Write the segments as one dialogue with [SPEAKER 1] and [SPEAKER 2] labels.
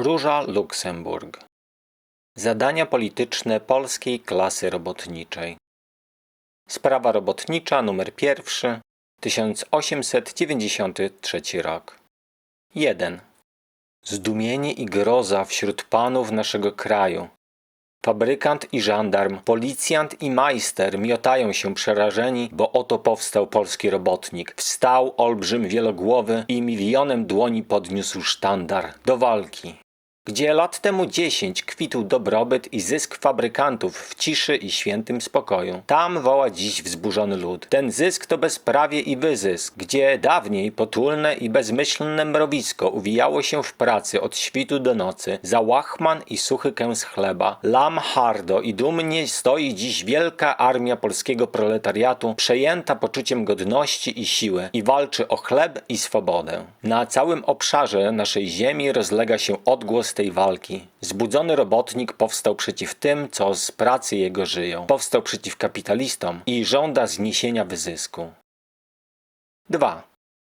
[SPEAKER 1] Róża Luksemburg. Zadania polityczne polskiej klasy robotniczej. Sprawa robotnicza numer pierwszy, 1893 rok. 1. Zdumienie i groza wśród panów naszego kraju. Fabrykant i żandarm, policjant i majster miotają się przerażeni, bo oto powstał polski robotnik. Wstał olbrzym wielogłowy i milionem dłoni podniósł sztandar do walki. Gdzie lat temu dziesięć kwitł dobrobyt i zysk fabrykantów w ciszy i świętym spokoju, tam woła dziś wzburzony lud. Ten zysk to bezprawie i wyzysk, gdzie dawniej potulne i bezmyślne mrowisko uwijało się w pracy od świtu do nocy, za łachman i suchy kęs chleba, lam hardo i dumnie stoi dziś wielka armia polskiego proletariatu, przejęta poczuciem godności i siły i walczy o chleb i swobodę. Na całym obszarze naszej ziemi rozlega się odgłos walki. Zbudzony robotnik powstał przeciw tym, co z pracy jego żyją. Powstał przeciw kapitalistom i żąda zniesienia wyzysku. 2.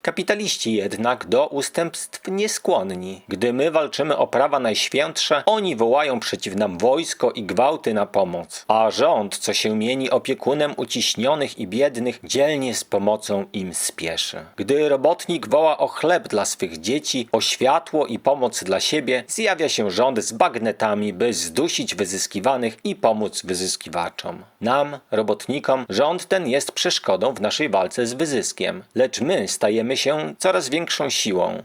[SPEAKER 1] Kapitaliści jednak do ustępstw nieskłonni. Gdy my walczymy o prawa najświętsze, oni wołają przeciw nam wojsko i gwałty na pomoc. A rząd, co się mieni opiekunem uciśnionych i biednych, dzielnie z pomocą im spieszy. Gdy robotnik woła o chleb dla swych dzieci, o światło i pomoc dla siebie, zjawia się rząd z bagnetami, by zdusić wyzyskiwanych i pomóc wyzyskiwaczom. Nam, robotnikom, rząd ten jest przeszkodą w naszej walce z wyzyskiem, lecz my stajemy się coraz większą siłą.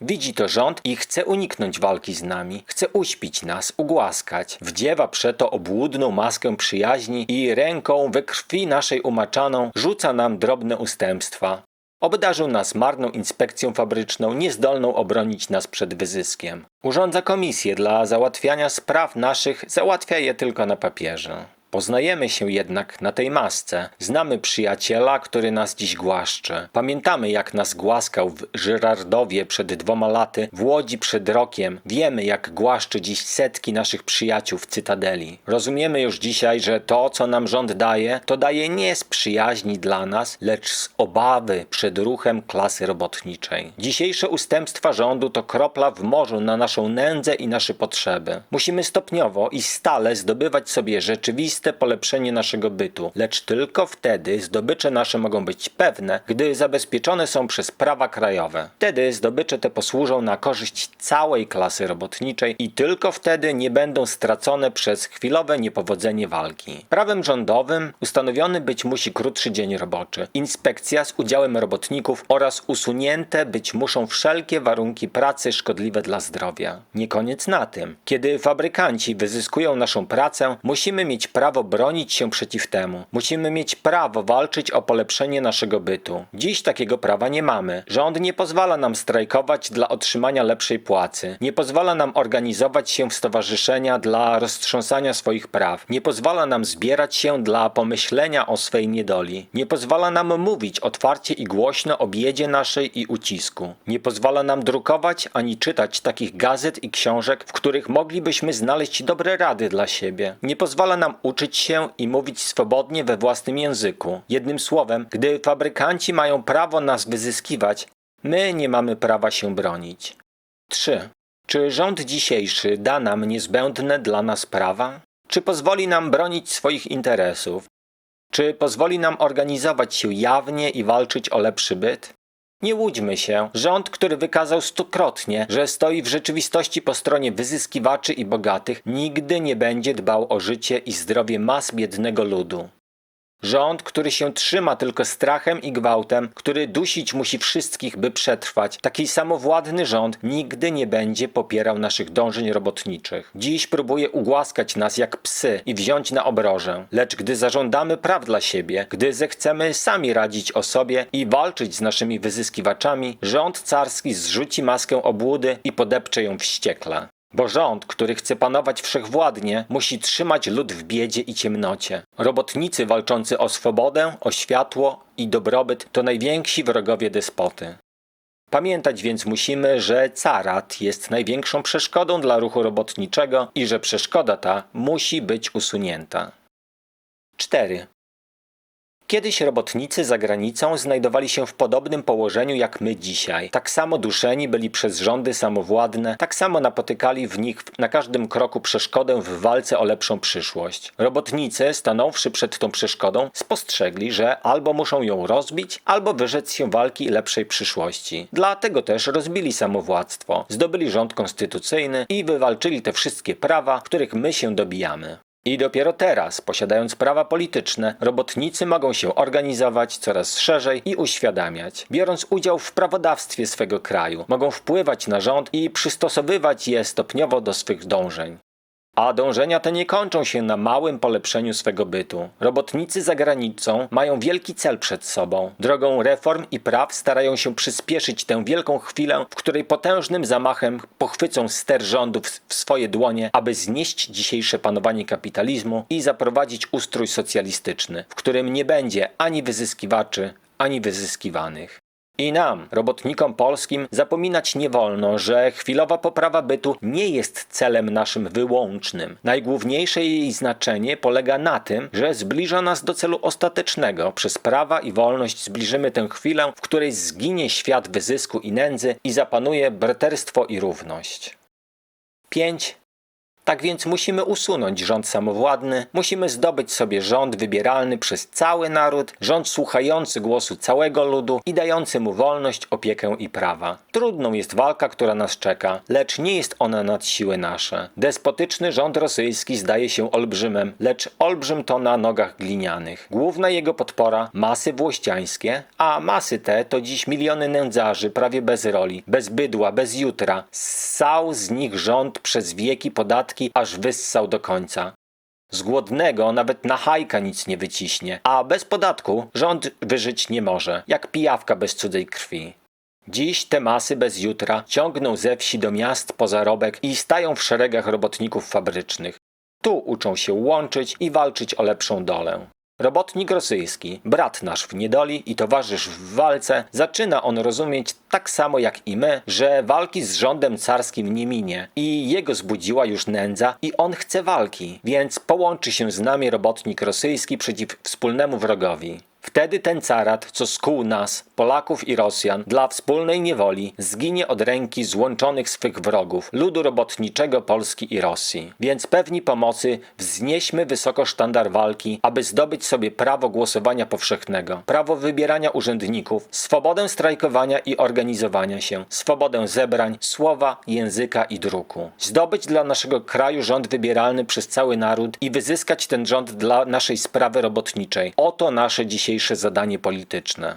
[SPEAKER 1] Widzi to rząd i chce uniknąć walki z nami, chce uśpić nas, ugłaskać. Wdziewa przeto obłudną maskę przyjaźni i ręką we krwi naszej umaczaną rzuca nam drobne ustępstwa. Obdarzył nas marną inspekcją fabryczną, niezdolną obronić nas przed wyzyskiem. Urządza komisję dla załatwiania spraw naszych, załatwia je tylko na papierze. Poznajemy się jednak na tej masce. Znamy przyjaciela, który nas dziś głaszcze. Pamiętamy, jak nas głaskał w Żyrardowie przed dwoma laty, w Łodzi przed rokiem. Wiemy, jak głaszczy dziś setki naszych przyjaciół w Cytadeli. Rozumiemy już dzisiaj, że to, co nam rząd daje, to daje nie z przyjaźni dla nas, lecz z obawy przed ruchem klasy robotniczej. Dzisiejsze ustępstwa rządu to kropla w morzu na naszą nędzę i nasze potrzeby. Musimy stopniowo i stale zdobywać sobie rzeczywiste polepszenie naszego bytu, lecz tylko wtedy zdobycze nasze mogą być pewne, gdy zabezpieczone są przez prawa krajowe. Wtedy zdobycze te posłużą na korzyść całej klasy robotniczej i tylko wtedy nie będą stracone przez chwilowe niepowodzenie walki. Prawem rządowym ustanowiony być musi krótszy dzień roboczy, inspekcja z udziałem robotników oraz usunięte być muszą wszelkie warunki pracy szkodliwe dla zdrowia. Nie koniec na tym. Kiedy fabrykanci wyzyskują naszą pracę, musimy mieć prawo bronić się przeciw temu. Musimy mieć prawo walczyć o polepszenie naszego bytu. Dziś takiego prawa nie mamy. Rząd nie pozwala nam strajkować dla otrzymania lepszej płacy. Nie pozwala nam organizować się w stowarzyszenia dla roztrząsania swoich praw. Nie pozwala nam zbierać się dla pomyślenia o swej niedoli. Nie pozwala nam mówić otwarcie i głośno o biedzie naszej i ucisku. Nie pozwala nam drukować ani czytać takich gazet i książek, w których moglibyśmy znaleźć dobre rady dla siebie. Nie pozwala nam uczyć się i mówić swobodnie we własnym języku. Jednym słowem, gdy fabrykanci mają prawo nas wyzyskiwać, my nie mamy prawa się bronić. 3. Czy rząd dzisiejszy da nam niezbędne dla nas prawa? Czy pozwoli nam bronić swoich interesów? Czy pozwoli nam organizować się jawnie i walczyć o lepszy byt? Nie łudźmy się. Rząd, który wykazał stukrotnie, że stoi w rzeczywistości po stronie wyzyskiwaczy i bogatych, nigdy nie będzie dbał o życie i zdrowie mas biednego ludu. Rząd, który się trzyma tylko strachem i gwałtem, który dusić musi wszystkich, by przetrwać, taki samowładny rząd nigdy nie będzie popierał naszych dążeń robotniczych. Dziś próbuje ugłaskać nas jak psy i wziąć na obrożę. Lecz gdy zażądamy praw dla siebie, gdy zechcemy sami radzić o sobie i walczyć z naszymi wyzyskiwaczami, rząd carski zrzuci maskę obłudy i podepcze ją wściekle. Bo rząd, który chce panować wszechwładnie, musi trzymać lud w biedzie i ciemnocie. Robotnicy walczący o swobodę, o światło i dobrobyt to najwięksi wrogowie despoty. Pamiętać więc musimy, że carat jest największą przeszkodą dla ruchu robotniczego i że przeszkoda ta musi być usunięta. 4. Kiedyś robotnicy za granicą znajdowali się w podobnym położeniu jak my dzisiaj. Tak samo duszeni byli przez rządy samowładne, tak samo napotykali w nich na każdym kroku przeszkodę w walce o lepszą przyszłość. Robotnicy, stanąwszy przed tą przeszkodą, spostrzegli, że albo muszą ją rozbić, albo wyrzec się walki lepszej przyszłości. Dlatego też rozbili samowładztwo, zdobyli rząd konstytucyjny i wywalczyli te wszystkie prawa, których my się dobijamy. I dopiero teraz, posiadając prawa polityczne, robotnicy mogą się organizować coraz szerzej i uświadamiać. Biorąc udział w prawodawstwie swego kraju, mogą wpływać na rząd i przystosowywać je stopniowo do swych dążeń. A dążenia te nie kończą się na małym polepszeniu swego bytu. Robotnicy za granicą mają wielki cel przed sobą. Drogą reform i praw starają się przyspieszyć tę wielką chwilę, w której potężnym zamachem pochwycą ster rządów w swoje dłonie, aby znieść dzisiejsze panowanie kapitalizmu i zaprowadzić ustrój socjalistyczny, w którym nie będzie ani wyzyskiwaczy, ani wyzyskiwanych. I nam, robotnikom polskim, zapominać nie wolno, że chwilowa poprawa bytu nie jest celem naszym wyłącznym. Najgłówniejsze jej znaczenie polega na tym, że zbliża nas do celu ostatecznego. Przez prawa i wolność zbliżymy tę chwilę, w której zginie świat wyzysku i nędzy i zapanuje braterstwo i równość. 5. Tak więc musimy usunąć rząd samowładny, musimy zdobyć sobie rząd wybieralny przez cały naród, rząd słuchający głosu całego ludu i dający mu wolność, opiekę i prawa. Trudną jest walka, która nas czeka, lecz nie jest ona nad siły nasze. Despotyczny rząd rosyjski zdaje się olbrzymem, lecz olbrzym to na nogach glinianych. Główna jego podpora masy włościańskie, a masy te to dziś miliony nędzarzy, prawie bez roli, bez bydła, bez jutra. Ssał z nich rząd przez wieki podatki, aż wyssał do końca. Z głodnego nawet na hajka nic nie wyciśnie, a bez podatku rząd wyżyć nie może, jak pijawka bez cudzej krwi. Dziś te masy bez jutra ciągną ze wsi do miast po zarobek i stają w szeregach robotników fabrycznych. Tu uczą się łączyć i walczyć o lepszą dolę. Robotnik rosyjski, brat nasz w niedoli i towarzysz w walce, zaczyna on rozumieć tak samo jak i my, że walki z rządem carskim nie minie i jego zbudziła już nędza i on chce walki, więc połączy się z nami robotnik rosyjski przeciw wspólnemu wrogowi. Wtedy ten carat, co skłuł nas, Polaków i Rosjan, dla wspólnej niewoli, zginie od ręki złączonych swych wrogów, ludu robotniczego Polski i Rosji. Więc pewni pomocy wznieśmy wysoko sztandar walki, aby zdobyć sobie prawo głosowania powszechnego, prawo wybierania urzędników, swobodę strajkowania i organizowania się, swobodę zebrań, słowa, języka i druku. Zdobyć dla naszego kraju rząd wybieralny przez cały naród i wyzyskać ten rząd dla naszej sprawy robotniczej. Oto nasze dzisiejsze zadanie polityczne.